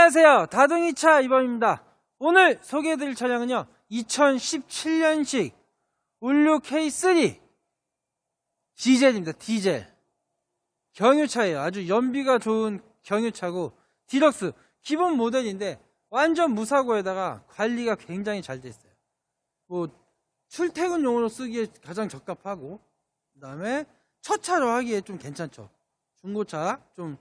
안녕하세요. 다둥이차 이범입니다. 오늘 소개해드릴 차량은요, 2017년식 올류 K3 디젤입니다. 디젤. 경유차예요. 아주 연비가 좋은 경유차고, 디럭스. 기본 모델인데, 완전 무사고에다가 관리가 굉장히 잘 돼 있어요. 뭐, 출퇴근용으로 쓰기에 가장 적합하고, 그 다음에 첫 차로 하기에 좀 괜찮죠. 중고차 좀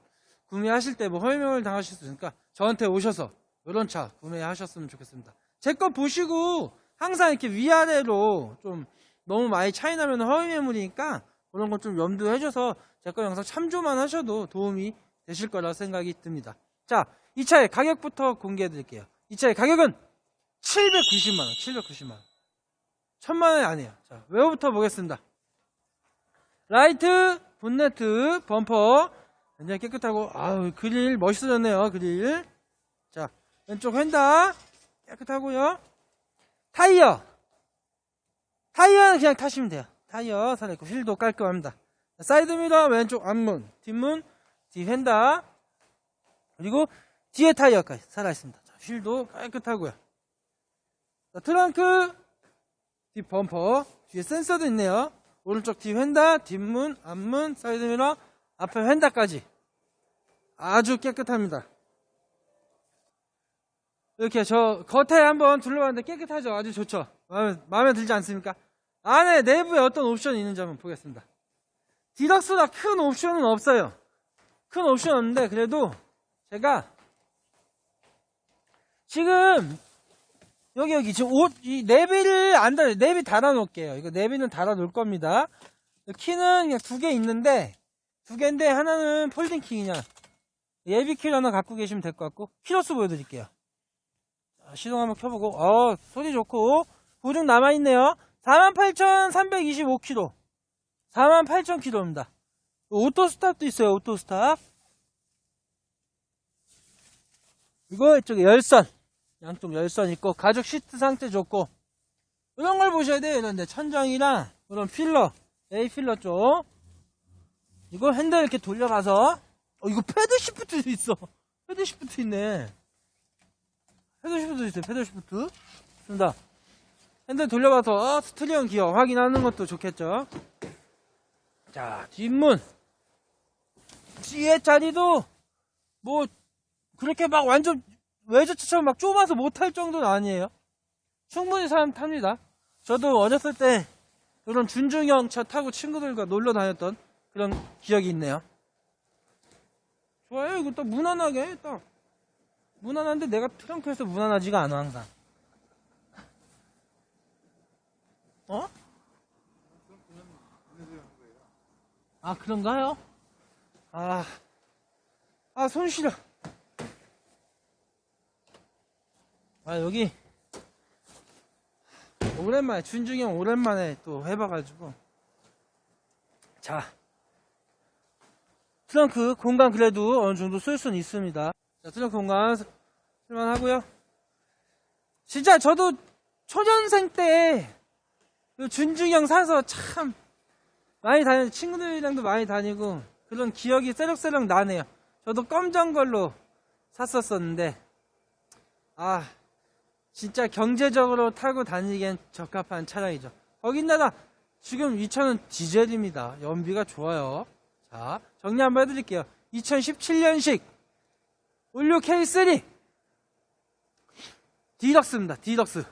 구매하실 때 뭐 허위명을 당하실 수 있으니까 저한테 오셔서 이런 차 구매하셨으면 좋겠습니다. 제 거 보시고 항상 이렇게 위아래로 좀 너무 많이 차이 나면 허위 매물이니까 그런 거좀 염두해 줘서 제 거 영상 참조만 하셔도 도움이 되실 거라 생각이 듭니다. 자, 이 차의 가격부터 공개해 드릴게요. 이 차의 가격은 790만 원, 790만 원. 천만 원이 아니에요. 자, 외부부터 보겠습니다. 라이트, 본네트, 범퍼, 굉장히 깨끗하고, 아우, 그릴 멋있어졌네요, 그릴. 자, 왼쪽 휀다, 깨끗하고요 타이어. 타이어는 그냥 타시면 돼요. 타이어 살아있고, 휠도 깔끔합니다. 자, 사이드미러, 왼쪽 앞문, 뒷문, 뒤 휀다, 그리고 뒤에 타이어까지 살아있습니다. 자, 휠도 깨끗하고요. 자, 트렁크, 뒷 범퍼, 뒤에 센서도 있네요. 오른쪽 뒤 휀다, 뒷문, 앞문, 사이드미러, 앞에 휀다까지 아주 깨끗합니다. 이렇게 저 겉에 한번 둘러봤는데 깨끗하죠? 아주 좋죠? 마음에, 마음에 들지 않습니까? 안에 내부에 어떤 옵션이 있는지 한번 보겠습니다. 디럭스가 큰 옵션은 없어요. 큰 옵션 없는데 그래도 제가 지금 여기 여기 지금 옷, 이 내비를 안 달아요. 내비 달아놓을게요. 이거 내비는 달아놓을 겁니다. 키는 그냥 두 개 있는데 두 개인데 하나는 폴딩 키 그냥 예비 키를 하나 갖고 계시면 될 것 같고 키로수 보여드릴게요. 자, 시동 한번 켜보고 어 소리 좋고 보증 남아있네요. 48,325km 48,000km입니다. 오토 스탑도 있어요. 오토 스탑. 이거 이쪽에 열선 양쪽 열선 있고 가죽 시트 상태 좋고 이런 걸 보셔야 돼요. 이런데 천정이랑 이런 필러 A 필러 쪽 이거 핸들 이렇게 돌려봐서 어 이거 패드 시프트도 있어. 패드 시프트 있네. 패드 시프트 있어요. 패드 시프트. 좋습니다. 핸들 돌려봐서 어, 스트리언 기어 확인하는 것도 좋겠죠. 자 뒷문 뒤에 자리도 뭐 그렇게 막 완전 외제차처럼 막 좁아서 못할 정도는 아니에요. 충분히 사람 탑니다. 저도 어렸을 때 그런 준중형 차 타고 친구들과 놀러 다녔던 그런 기억이 있네요. 좋아요. 이거 딱 무난하게 딱 무난한데 내가 트렁크에서 무난하지가 않아 항상. 어? 아 그런가요? 아, 아손 시려. 아 여기 오랜만에 준중이 형 오랜만에 또 해봐가지고 자 트렁크 공간 그래도 어느 정도 쓸 수는 있습니다 자 트렁크 공간 쓸만하고요 진짜 저도 초년생 때 준중이 형 사서 참 많이 다녔 친구들이랑도 많이 다니고 그런 기억이 새록새록 나네요 저도 검정 걸로 샀었었는데 아 진짜 경제적으로 타고 다니기엔 적합한 차량이죠. 거긴다나 지금 이 차는 디젤입니다. 연비가 좋아요. 자, 정리 한번 해드릴게요. 2017년식 올류 K3 디럭스입니다. 디럭스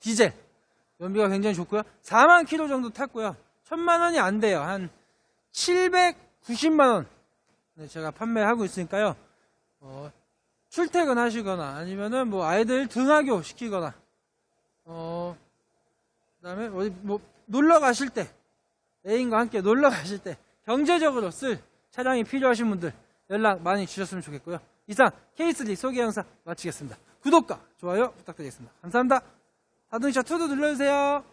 디젤 연비가 굉장히 좋고요. 4만 킬로 정도 탔고요. 1000만 원이 안 돼요. 한 790만 원. 네, 제가 판매하고 있으니까요. 어, 출퇴근하시거나 아니면은 뭐 아이들 등하교 시키거나 어 그다음에 어디 뭐 놀러 가실 때 애인과 함께 놀러 가실 때 경제적으로 쓸 차량이 필요하신 분들 연락 많이 주셨으면 좋겠고요. 이상 K3 소개 영상 마치겠습니다. 구독과 좋아요 부탁드리겠습니다. 감사합니다. 자동차 투도 눌러주세요.